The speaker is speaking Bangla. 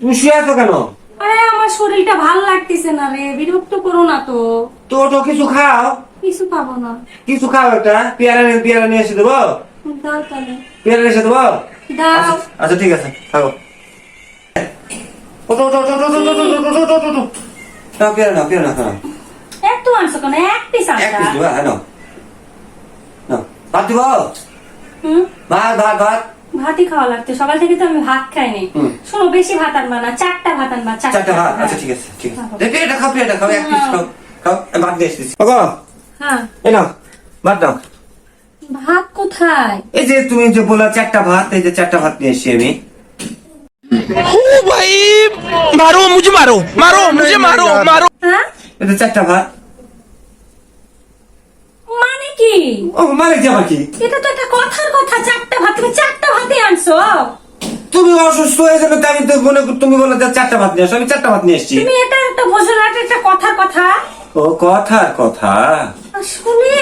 তুমি শুয়ে আছো কেন আরে আমার শরীরটা ভালো লাগতেছে না রে বিরক্ত করো না তো তো তো কিছু খাও কিছু পাবো না কিছু খাও একটা পেয়ারা পেয়ারা নিয়ে এসে দেবো দাও তাহলে পেয়ারা এসে দেবো দাও আচ্ছা, আচ্ছা ঠিক আছে। পেয়ারা পেয়ারা। এত আনছো কেন এক পিস এক পিস দিবা, হ্যাঁ, নাও। নাও। ভাত দিব হুম ভাত ভাত ভাত ভাতই খাওয়া লাগতো। সকাল থেকে তো আমি ভাত খাইনি। শোনো বেশি ভাত আনবা না চারটা ভাত আনবা চারটা ভাত? আচ্ছা ঠিক আছে ঠিক আছে। হ্যাঁ। দেখে এটা খাও এটা খাও এক পিস খাও খাও ভাত দিয়ে দিছি ওগো হ্যাঁ। এই নাও ভাত দাও। ভাত কোথায়? এই যে তুমি যে বলা চারটা ভাত এই যে চারটা ভাত নিয়ে এসেছি আমি। ও ভাই মারো মুঝে মারো মারো মুঝে মারো মারো। হ্যাঁ? এটা চারটা ভাত। মানে কি? ও মানে কি এটা তো একটা কথার কথা তুমি অসুস্থ হয়ে যাবে তাই আমি তো মনে করি তুমি বলে যে চারটা ভাত নিয়ে আসো আমি চারটা ভাত নিয়ে এসেছি। তুমি এটা একটা বসে না এটা একটা কথার কথা। ও কথার কথা। পাগল